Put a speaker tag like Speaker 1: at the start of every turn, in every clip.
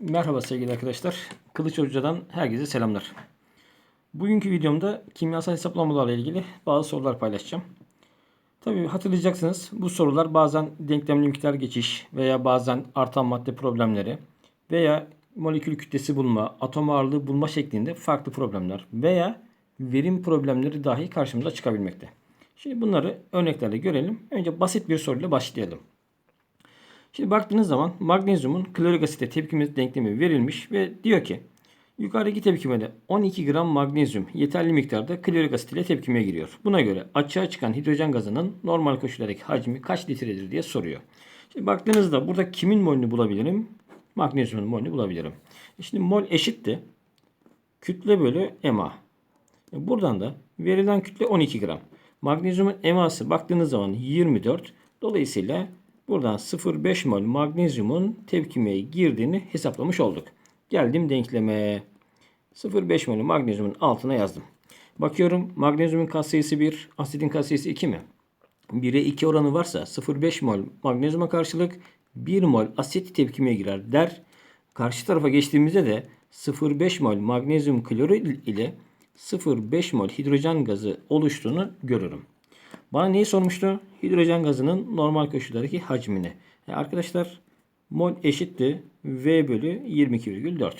Speaker 1: Merhaba sevgili arkadaşlar. Kılıç Hoca'dan herkese selamlar. Bugünkü videomda kimyasal hesaplamalarla ilgili bazı sorular paylaşacağım. Tabii hatırlayacaksınız bu sorular bazen denklemli miktar geçiş veya bazen artan madde problemleri veya molekül kütlesi bulma, atom ağırlığı bulma şeklinde farklı problemler veya verim problemleri dahi karşımıza çıkabilmekte. Şimdi bunları örneklerle görelim. Önce basit bir soruyla başlayalım. Şimdi baktığınız zaman magnezyumun klorik asite tepkimesi denklemi verilmiş ve diyor ki yukarıdaki tepkimede 12 gram magnezyum yeterli miktarda klorik asit ile tepkimeye giriyor. Buna göre açığa çıkan hidrojen gazının normal koşullardaki hacmi kaç litredir diye soruyor. Şimdi baktığınızda burada kimin molünü bulabilirim? Magnezyumun molünü bulabilirim. E Şimdi mol eşitti. Kütle bölü MA. E Buradan da verilen kütle 12 gram. Magnezyumun MA'sı baktığınız zaman 24. Dolayısıyla buradan 0,5 mol magnezyumun tepkimeye girdiğini hesaplamış olduk. Geldim denkleme. 0,5 mol magnezyumun altına yazdım. Bakıyorum magnezyumun katsayısı 1, asitin katsayısı 2 mi? 1'e 2 oranı varsa 0,5 mol magnezyuma karşılık 1 mol asit tepkimeye girer der. Karşı tarafa geçtiğimizde de 0,5 mol magnezyum klorür ile 0,5 mol hidrojen gazı oluştuğunu görürüm. Bana neyi sormuştu? Hidrojen gazının normal koşullardaki hacmini. E arkadaşlar mol eşitti V bölü 22,4.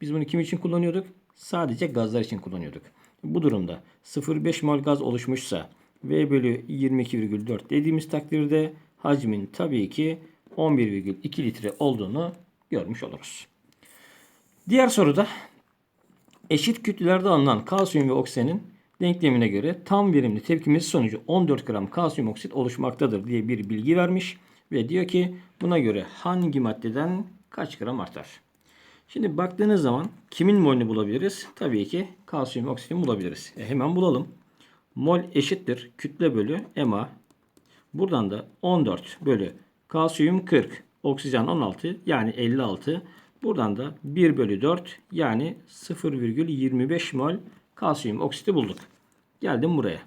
Speaker 1: Biz bunu kim için kullanıyorduk? Sadece gazlar için kullanıyorduk. Bu durumda 0,5 mol gaz oluşmuşsa V bölü 22,4 dediğimiz takdirde hacmin tabii ki 11,2 litre olduğunu görmüş oluruz. Diğer soruda eşit kütlelerde alınan kalsiyum ve oksijenin denklemine göre tam verimli tepkimesi sonucu 14 gram kalsiyum oksit oluşmaktadır diye bir bilgi vermiş ve diyor ki buna göre hangi maddeden kaç gram artar? Şimdi baktığınız zaman kimin molünü bulabiliriz? Tabii ki kalsiyum oksijen bulabiliriz. E hemen bulalım. Mol eşittir kütle bölü MA. Buradan da 14 bölü kalsiyum 40, oksijen 16 yani 56. Buradan da 1 bölü 4 yani 0,25 mol kalsiyum oksiti bulduk. Geldim buraya.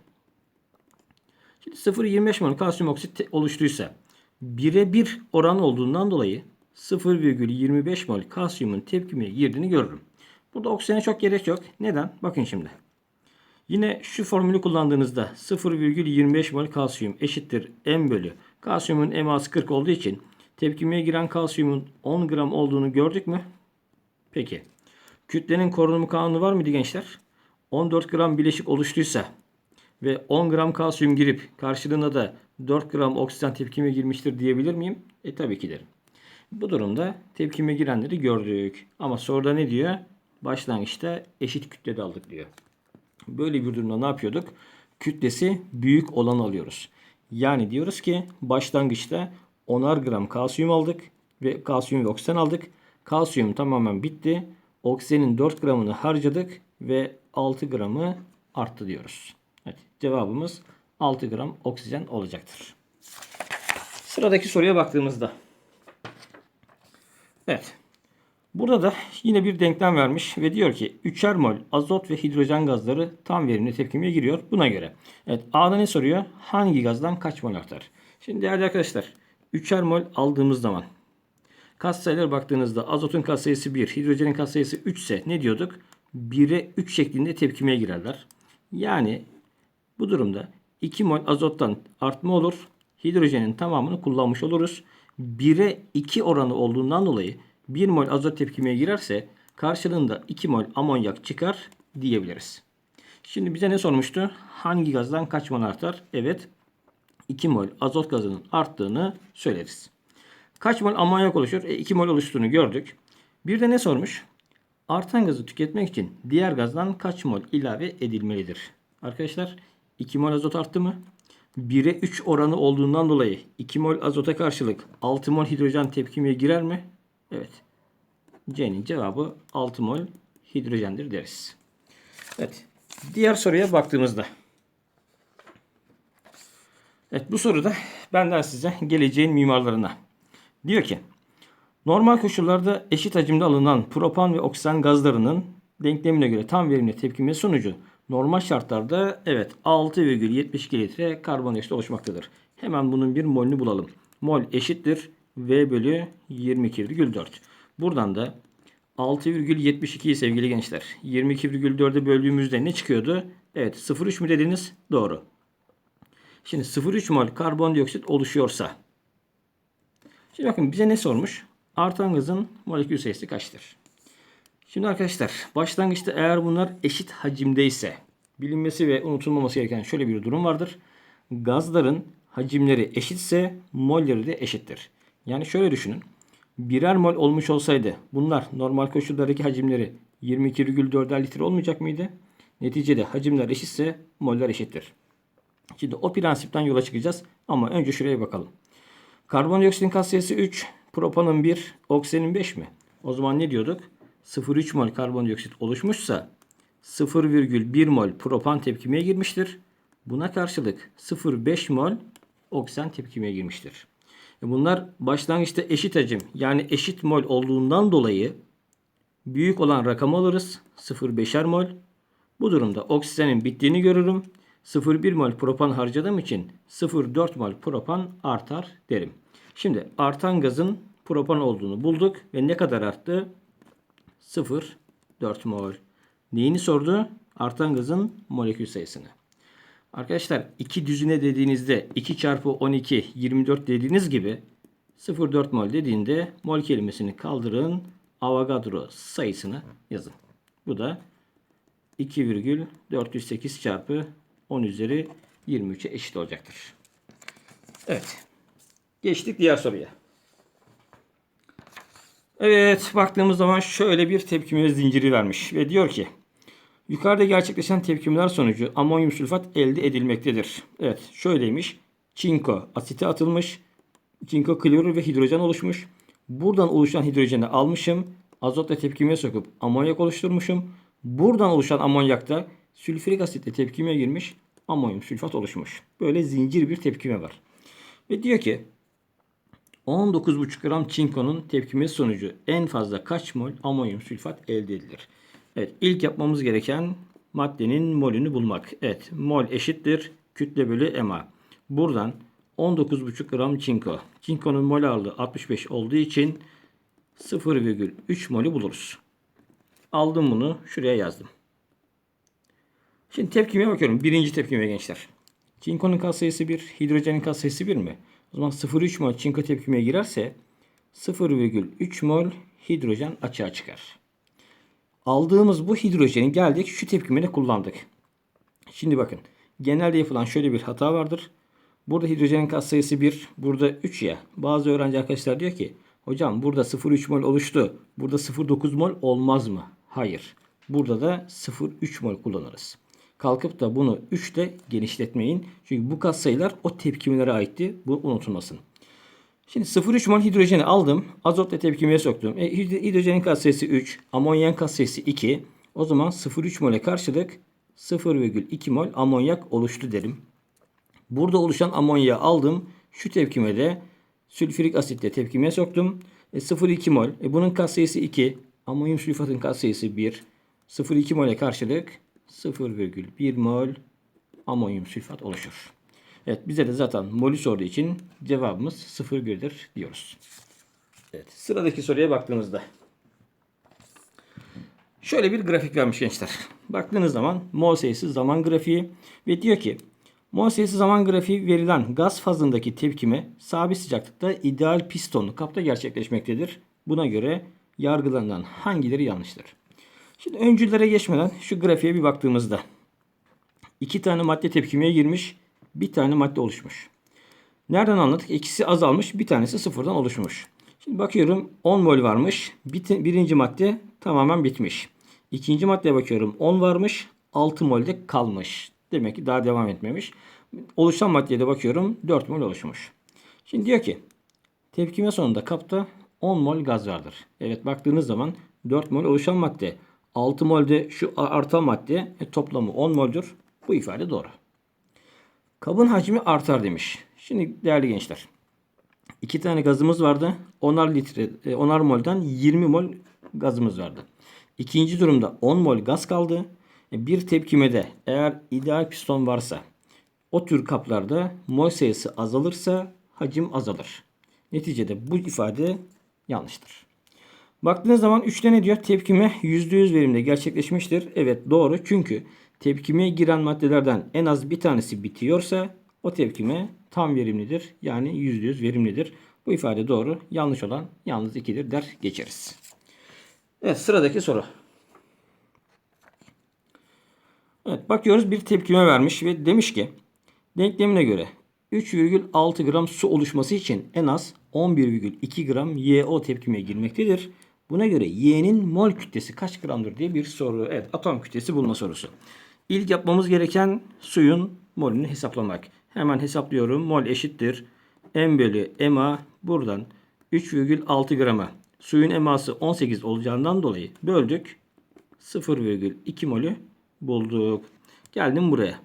Speaker 1: Şimdi 0,25 mol kalsiyum oksit oluştuysa 1'e 1 oran olduğundan dolayı 0,25 mol kalsiyumun tepkimeye girdiğini görürüm. Burada oksijene çok gerek yok. Neden? Bakın şimdi. Yine şu formülü kullandığınızda 0,25 mol kalsiyum eşittir M bölü. Kalsiyumun MA'sı 40 olduğu için tepkimeye giren kalsiyumun 10 gram olduğunu gördük mü? Peki. Kütlenin korunumu kanunu var mıydı gençler? 14 gram bileşik oluştuysa ve 10 gram kalsiyum girip karşılığında da 4 gram oksijen tepkime girmiştir diyebilir miyim? E tabii ki derim. Bu durumda tepkime girenleri gördük. Ama soruda ne diyor? Başlangıçta eşit kütlede aldık diyor. Böyle bir durumda ne yapıyorduk? Kütlesi büyük olan alıyoruz. Yani diyoruz ki başlangıçta 10'ar gram kalsiyum aldık ve kalsiyum ve oksijen aldık. Kalsiyum tamamen bitti. Oksijenin 4 gramını harcadık ve 6 gramı arttı diyoruz. Evet, cevabımız 6 gram oksijen olacaktır. Sıradaki soruya baktığımızda. Evet. Burada da yine bir denklem vermiş ve diyor ki 3'er mol azot ve hidrojen gazları tam verimli tepkimeye giriyor. Buna göre. Evet A'da ne soruyor? Hangi gazdan kaç mol artar? Şimdi değerli arkadaşlar 3'er mol aldığımız zaman katsayılara baktığınızda azotun katsayısı 1, hidrojenin katsayısı 3 ise ne diyorduk? 1'e 3 şeklinde tepkimeye girerler. Yani bu durumda 2 mol azottan artma olur. Hidrojenin tamamını kullanmış oluruz. 1'e 2 oranı olduğundan dolayı 1 mol azot tepkimeye girerse karşılığında 2 mol amonyak çıkar diyebiliriz. Şimdi bize ne sormuştu? Hangi gazdan kaç mol artar? Evet 2 mol azot gazının arttığını söyleriz. Kaç mol amonyak oluşur? E, 2 mol oluştuğunu gördük. Bir de ne sormuş? Artan gazı tüketmek için diğer gazdan kaç mol ilave edilmelidir? Arkadaşlar 2 mol azot arttı mı? 1'e 3 oranı olduğundan dolayı 2 mol azota karşılık 6 mol hidrojen tepkimeye girer mi? Evet. C'nin cevabı 6 mol hidrojendir deriz. Evet. Diğer soruya baktığımızda. Evet bu soruda benden size geleceğin mimarlarına. Diyor ki normal koşullarda eşit hacimde alınan propan ve oksijen gazlarının denklemine göre tam verimli tepkime sonucu normal şartlarda evet 6,72 litre karbondioksit oluşmaktadır. Hemen bunun bir molünü bulalım. Mol eşittir V bölü 22,4. Buradan da 6,72 sevgili gençler. 22,4'e böldüğümüzde ne çıkıyordu? Evet 0,3 mü dediniz? Doğru. Şimdi 0,3 mol karbondioksit oluşuyorsa. Şimdi bakın bize ne sormuş? Artan gazın molekül sayısı kaçtır? Şimdi arkadaşlar başlangıçta eğer bunlar eşit hacimdeyse bilinmesi ve unutulmaması gereken şöyle bir durum vardır. Gazların hacimleri eşitse molleri de eşittir. Yani şöyle düşünün. Birer mol olmuş olsaydı bunlar normal koşullardaki hacimleri 22,4'er litre olmayacak mıydı? Neticede hacimler eşitse moller eşittir. Şimdi o prensipten yola çıkacağız ama önce şuraya bakalım. Karbondioksitin katsayısı 3, propanın 1, oksijenin 5 mi? O zaman ne diyorduk? 0,3 mol karbondioksit oluşmuşsa 0,1 mol propan tepkimeye girmiştir. Buna karşılık 0,5 mol oksijen tepkimeye girmiştir. E bunlar başlangıçta eşit hacim yani eşit mol olduğundan dolayı büyük olan rakamı alırız. 0,5'er mol. Bu durumda oksijenin bittiğini görürüm. 0,1 mol propan harcadığım için 0,4 mol propan artar derim. Şimdi artan gazın propan olduğunu bulduk ve ne kadar arttı? 0,4 mol. Neyini sordu? Artan gazın molekül sayısını. Arkadaşlar 2 düzine dediğinizde 2 çarpı 12 24 dediğiniz gibi 0,4 mol dediğinde mol kelimesini kaldırın. Avogadro sayısını yazın. Bu da 2,408 çarpı 10 üzeri 23'e eşit olacaktır. Evet. Geçtik diğer soruya. Evet baktığımız zaman şöyle bir tepkime zinciri vermiş ve diyor ki yukarıda gerçekleşen tepkimeler sonucu amonyum sülfat elde edilmektedir. Evet şöyleymiş. Çinko asiti atılmış. Çinko klorür ve hidrojen oluşmuş. Buradan oluşan hidrojeni almışım. Azotla tepkimeye sokup amonyak oluşturmuşum. Buradan oluşan amonyakta sülfürik asitle tepkimeye girmiş. Amonyum sülfat oluşmuş. Böyle zincir bir tepkime var. Ve diyor ki 19,5 gram çinkonun tepkimesi sonucu en fazla kaç mol amonyum sülfat elde edilir? Evet ilk yapmamız gereken maddenin molünü bulmak. Evet mol eşittir kütle bölü MA. Buradan 19,5 gram çinko. Çinkonun mol ağırlığı 65 olduğu için 0,3 molü buluruz. Aldım bunu şuraya yazdım. Şimdi tepkimeye bakıyorum. Birinci tepkime gençler. Çinkonun katsayısı 1, hidrojenin katsayısı 1 mi? O zaman 0,3 mol çinko tepkimeye girerse 0,3 mol hidrojen açığa çıkar. Aldığımız bu hidrojeni geldik şu tepkimede kullandık. Şimdi bakın. Genelde yapılan şöyle bir hata vardır. Burada hidrojenin katsayısı 1, burada 3 ya. Bazı öğrenci arkadaşlar diyor ki hocam burada 0,3 mol oluştu. Burada 0,9 mol olmaz mı? Hayır. Burada da 0,3 mol kullanırız. Kalkıp da bunu 3 ile genişletmeyin. Çünkü bu katsayılar o tepkimelere aitti. Bu unutulmasın. Şimdi 0,3 mol hidrojeni aldım. Azotla tepkimeye soktum. E, hidrojenin katsayısı 3. Amonyan katsayısı 2. O zaman 0,3 mole karşılık 0,2 mol amonyak oluştu derim. Burada oluşan amonyağı aldım. Şu tepkimede sülfürik asitle tepkimeye soktum. E, 0,2 mol. E, bunun katsayısı 2. Amonyum sülfatın katsayısı 1. 0,2 mole karşılık 0,1 mol amonyum sülfat oluşur. Evet bize de zaten molü sorduğu için cevabımız 0,1'dir diyoruz. Evet sıradaki soruya baktığımızda şöyle bir grafik vermiş gençler. Baktığınız zaman mol sayısı zaman grafiği ve diyor ki mol sayısı zaman grafiği verilen gaz fazındaki tepkime sabit sıcaklıkta ideal pistonlu kapta gerçekleşmektedir. Buna göre yargılanan hangileri yanlıştır? Şimdi öncüllere geçmeden şu grafiğe bir baktığımızda iki tane madde tepkimeye girmiş, bir tane madde oluşmuş. Nereden anladık? İkisi azalmış, bir tanesi sıfırdan oluşmuş. Şimdi bakıyorum 10 mol varmış. birinci madde tamamen bitmiş. İkinci maddeye bakıyorum 10 varmış, 6 molde kalmış. Demek ki daha devam etmemiş. Oluşan maddeye de bakıyorum 4 mol oluşmuş. Şimdi diyor ki tepkime sonunda kapta 10 mol gaz vardır. Evet baktığınız zaman 4 mol oluşan madde 6 molde şu artan madde e, toplamı 10 moldür. Bu ifade doğru. Kabın hacmi artar demiş. Şimdi değerli gençler. iki tane gazımız vardı. 10'ar litre, 10'ar e, molden 20 mol gazımız vardı. İkinci durumda 10 mol gaz kaldı. E, bir tepkimede eğer ideal piston varsa o tür kaplarda mol sayısı azalırsa hacim azalır. Neticede bu ifade yanlıştır. Baktığınız zaman 3'te ne diyor? Tepkime %100 verimde gerçekleşmiştir. Evet doğru. Çünkü tepkimeye giren maddelerden en az bir tanesi bitiyorsa o tepkime tam verimlidir. Yani %100 verimlidir. Bu ifade doğru. Yanlış olan yalnız 2'dir der geçeriz. Evet sıradaki soru. Evet bakıyoruz bir tepkime vermiş ve demiş ki denklemine göre 3,6 gram su oluşması için en az 11,2 gram YO tepkimeye girmektedir. Buna göre Y'nin mol kütlesi kaç gramdır diye bir soru. Evet atom kütlesi bulma sorusu. İlk yapmamız gereken suyun molünü hesaplamak. Hemen hesaplıyorum. Mol eşittir. M bölü MA buradan 3,6 grama. Suyun eması 18 olacağından dolayı böldük. 0,2 molü bulduk. Geldim buraya.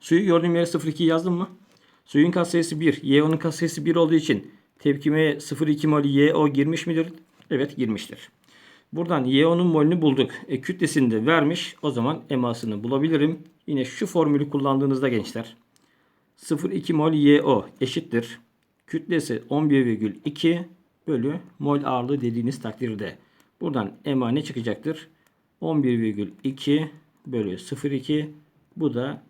Speaker 1: Suyu gördüğüm yere 0,2 yazdım mı? Suyun katsayısı 1. YO'nun katsayısı 1 olduğu için tepkimeye 0,2 mol YO girmiş midir? Evet girmiştir. Buradan YO'nun molünü bulduk. E, kütlesini de vermiş. O zaman emasını bulabilirim. Yine şu formülü kullandığınızda gençler. 0,2 mol YO eşittir. Kütlesi 11,2 bölü mol ağırlığı dediğiniz takdirde. Buradan ema ne çıkacaktır? 11,2 bölü 0,2 bu da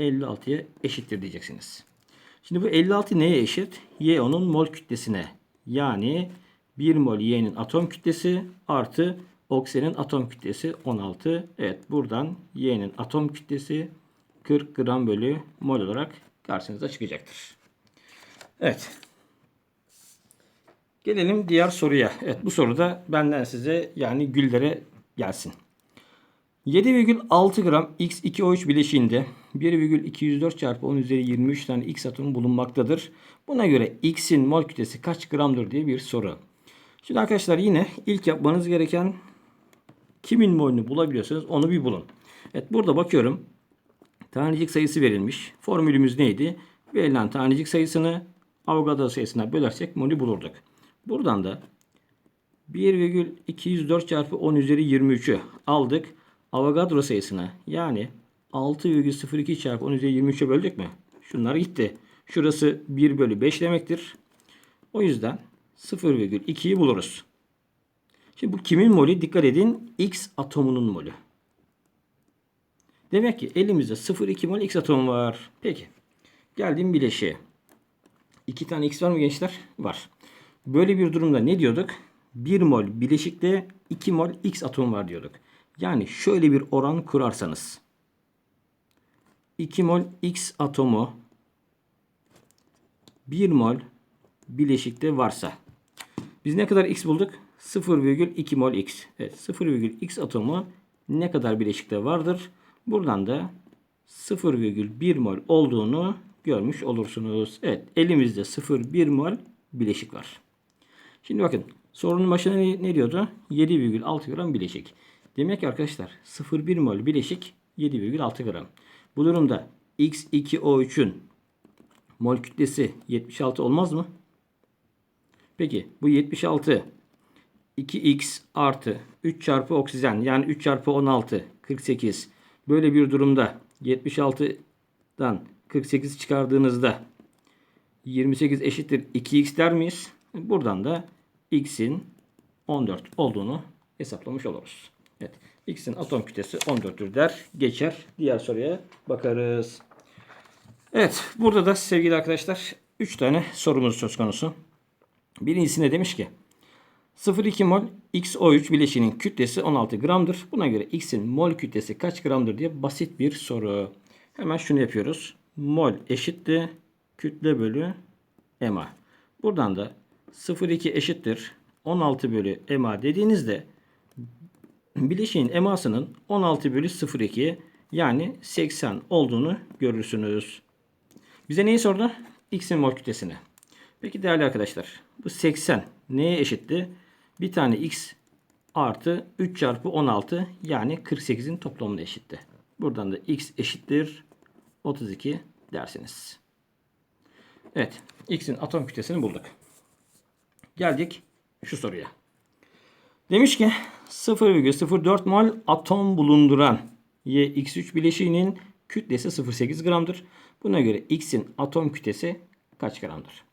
Speaker 1: 56'ya eşittir diyeceksiniz. Şimdi bu 56 neye eşit? YO'nun mol kütlesine. Yani 1 mol Y'nin atom kütlesi artı oksijenin atom kütlesi 16. Evet buradan Y'nin atom kütlesi 40 gram bölü mol olarak karşınıza çıkacaktır. Evet. Gelelim diğer soruya. Evet bu soruda benden size yani güllere gelsin. 7,6 gram X2O3 bileşiğinde 1,204 çarpı 10 üzeri 23 tane X atomu bulunmaktadır. Buna göre X'in mol kütlesi kaç gramdır diye bir soru. Şimdi arkadaşlar yine ilk yapmanız gereken kimin molünü bulabiliyorsanız onu bir bulun. Evet burada bakıyorum. Tanecik sayısı verilmiş. Formülümüz neydi? Verilen tanecik sayısını Avogadro sayısına bölersek molü bulurduk. Buradan da 1,204 çarpı 10 üzeri 23'ü aldık. Avogadro sayısına yani 6,02 çarpı 10 üzeri 23'e böldük mü? Şunlar gitti. Şurası 1 bölü 5 demektir. O yüzden 0,2'yi buluruz. Şimdi bu kimin molü? Dikkat edin. X atomunun molü. Demek ki elimizde 0,2 mol X atomu var. Peki. Geldim bileşiğe. 2 tane X var mı gençler? Var. Böyle bir durumda ne diyorduk? 1 mol bileşikte 2 mol X atom var diyorduk. Yani şöyle bir oran kurarsanız 2 mol X atomu 1 mol bileşikte varsa biz ne kadar X bulduk? 0,2 mol X. Evet 0,X atomu ne kadar bileşikte vardır? Buradan da 0,1 mol olduğunu görmüş olursunuz. Evet elimizde 0,1 mol bileşik var. Şimdi bakın sorunun başına ne, ne diyordu? 7,6 gram bileşik. Demek ki arkadaşlar 0,1 mol bileşik 7,6 gram. Bu durumda X2O3'ün mol kütlesi 76 olmaz mı? Peki bu 76 2x artı 3 çarpı oksijen yani 3 çarpı 16 48. Böyle bir durumda 76'dan 48 çıkardığınızda 28 eşittir 2x der miyiz? Buradan da x'in 14 olduğunu hesaplamış oluruz. Evet. X'in atom kütlesi 14'tür der. Geçer. Diğer soruya bakarız. Evet. Burada da sevgili arkadaşlar 3 tane sorumuz söz konusu. Birincisinde demiş ki 0,2 mol XO3 bileşiğinin kütlesi 16 gramdır. Buna göre X'in mol kütlesi kaç gramdır diye basit bir soru. Hemen şunu yapıyoruz. Mol eşittir kütle bölü MA. Buradan da 0,2 eşittir 16 bölü MA dediğinizde bileşiğin emasının 16 bölü 0,2 yani 80 olduğunu görürsünüz. Bize neyi sordu? X'in mol kütlesini. Peki değerli arkadaşlar bu 80 neye eşitti? Bir tane x artı 3 çarpı 16 yani 48'in toplamına eşitti. Buradan da x eşittir 32 dersiniz. Evet x'in atom kütlesini bulduk. Geldik şu soruya. Demiş ki 0,04 mol atom bulunduran YX3 bileşiğinin kütlesi 0,8 gramdır. Buna göre X'in atom kütlesi kaç gramdır?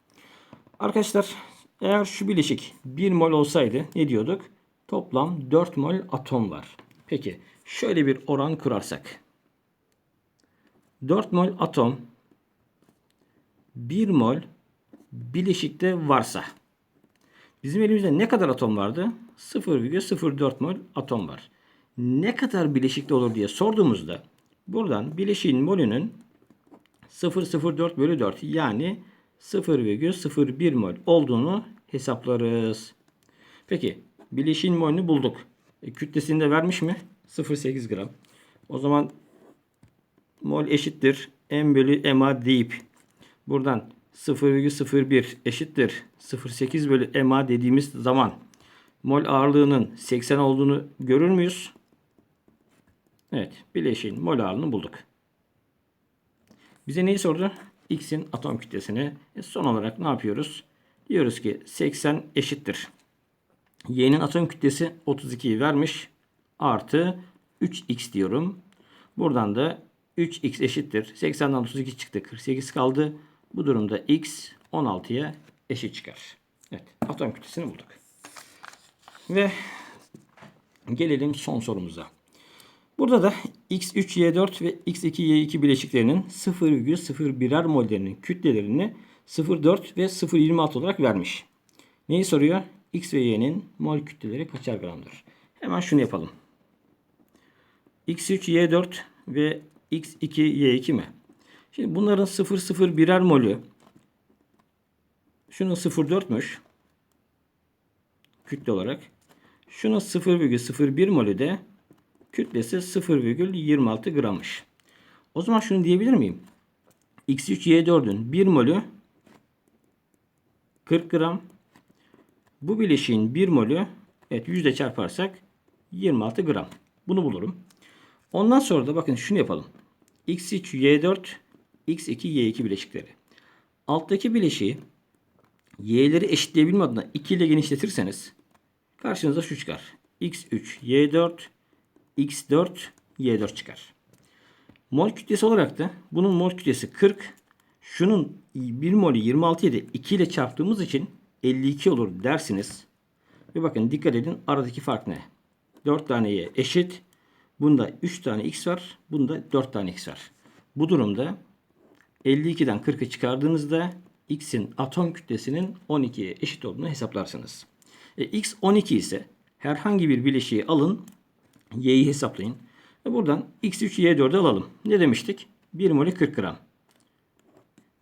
Speaker 1: Arkadaşlar Eğer şu bileşik 1 mol olsaydı ne diyorduk? Toplam 4 mol atom var. Peki şöyle bir oran kurarsak. 4 mol atom 1 mol bileşikte varsa bizim elimizde ne kadar atom vardı? 0,04 mol atom var. Ne kadar bileşikte olur diye sorduğumuzda buradan bileşiğin molünün 0,04 bölü 4 yani 0,01 mol olduğunu hesaplarız. Peki bileşiğin molünü bulduk. E, kütlesini de vermiş mi? 0,8 gram. O zaman mol eşittir m bölü ma deyip buradan 0,01 eşittir 0,8 bölü ma dediğimiz zaman mol ağırlığının 80 olduğunu görür müyüz? Evet bileşiğin mol ağırlığını bulduk. Bize neyi sordu? X'in atom kütlesini. E son olarak ne yapıyoruz? Diyoruz ki 80 eşittir. Y'nin atom kütlesi 32'yi vermiş. Artı 3X diyorum. Buradan da 3X eşittir. 80'den 32 çıktı. 48 kaldı. Bu durumda X 16'ya eşit çıkar. Evet. Atom kütlesini bulduk. Ve gelelim son sorumuza. Burada da X3Y4 ve X2Y2 bileşiklerinin 0,01'er mollerinin kütlelerini 0,4 ve 0,26 olarak vermiş. Neyi soruyor? X ve Y'nin mol kütleleri kaçar gramdır? Hemen şunu yapalım. X3Y4 ve X2Y2 mi? Şimdi bunların 0,01'er molü şunun 0,4'müş kütle olarak. Şunun 0,01 molü de kütlesi 0,26 grammış. O zaman şunu diyebilir miyim? X3Y4'ün 1 molü 40 gram. Bu bileşiğin 1 molü evet yüzde çarparsak 26 gram. Bunu bulurum. Ondan sonra da bakın şunu yapalım. X3Y4 X2Y2 bileşikleri. Alttaki bileşiği Y'leri eşitleyebilme adına 2 ile genişletirseniz karşınıza şu çıkar. X3 Y4 X4 Y4 çıkar. Mol kütlesi olarak da bunun mol kütlesi 40. Şunun 1 molü 26 idi. 2 ile çarptığımız için 52 olur dersiniz. Ve bakın dikkat edin aradaki fark ne? 4 tane Y eşit. Bunda 3 tane X var. Bunda 4 tane X var. Bu durumda 52'den 40'ı çıkardığınızda X'in atom kütlesinin 12'ye eşit olduğunu hesaplarsınız. E, X 12 ise herhangi bir bileşiği alın Y'yi hesaplayın. Ve buradan X3 Y4'ü alalım. Ne demiştik? 1 molü 40 gram.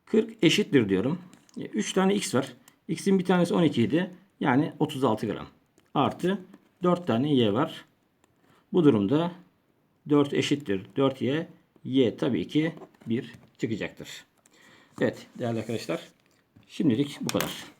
Speaker 1: 40 eşittir diyorum. 3 tane X var. X'in bir tanesi 12 idi. Yani 36 gram. Artı 4 tane Y var. Bu durumda 4 eşittir 4Y. Y tabii ki 1 çıkacaktır. Evet değerli arkadaşlar. Şimdilik bu kadar.